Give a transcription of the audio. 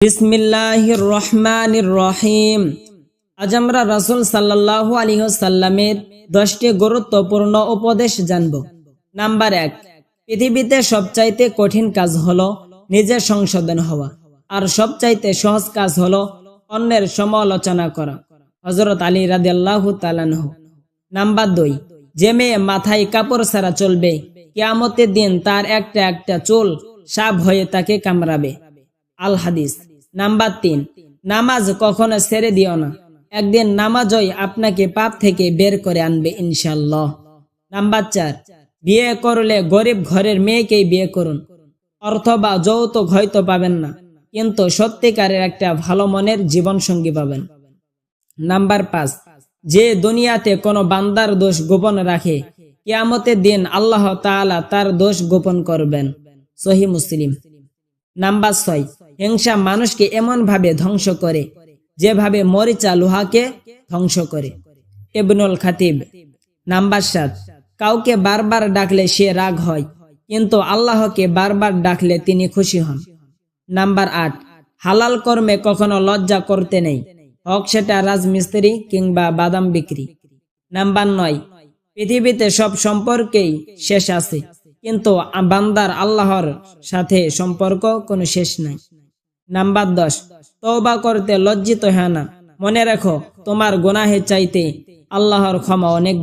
বিসমিল্লাহির রহমানির রহিম। আজ আমরা রাসূল সাল্লামের দশটি গুরুত্বপূর্ণ উপদেশ জানব। নাম্বার এক, পৃথিবীতে সবচাইতে কঠিন কাজ হলো সংশোধন হওয়া, আর সবচাইতে সহজ কাজ হলো অন্যের সমালোচনা করা। হজরত আলী তাআলাহু নাম্বার দুই, যে মেয়ে মাথায় কাপড় ছাড়া চলবে, কিয়ামতের দিন তার একটা একটা চুল সাপ হয়ে তাকে কামড়াবে। আল হাদিস নাম্বার তিন, নামাজ কখনো ছেড়ে দিও না। একদিন নামাজই আপনাকে পাপ থেকে বের করে আনবে ইনশাল্লাহ নাম্বার চার, বিয়ে করলে গরিব ঘরের মেয়েকেই বিয়ে করুন। অর্থ বা যৌতুক হয়তো পাবেন না, কিন্তু সত্যিকারের একটা ভালো মনের জীবন সঙ্গী পাবেন। নাম্বার পাঁচ, যে দুনিয়াতে কোনো বান্দার দোষ গোপন রাখে, কেয়ামতের দিন আল্লাহ তাআলা তার দোষ গোপন করবেন। সহি মুসলিম। নাম্বার ছয়, হিংসা মানুষকে এমন ভাবে ধ্বংস করে, যেভাবে মরিচা লোহাকে ধ্বংস করে। ইবনুল খাতিব, নাম্বার সাত, কাউকে বারবার ডাকলে সে রাগ হয়, কিন্তু আল্লাহকে বারবার ডাকলে তিনি খুশি হন। নাম্বার আট, হালাল কর্মে কখনো লজ্জা করতে নেই, হোক সেটা রাজমিস্ত্রি কিংবা বাদাম বিক্রি। নাম্বার নয়, পৃথিবীতে সব সম্পর্কেই শেষ আছে। কিন্তু বান্দার আল্লাহর সাথে সম্পর্ক কোনো শেষ নাই। নাম্বার দশ, তওবা করতে লজ্জিত হয় না। মনে রেখো, তোমার গোনাহে চাইতে আল্লাহর ক্ষমা অনেক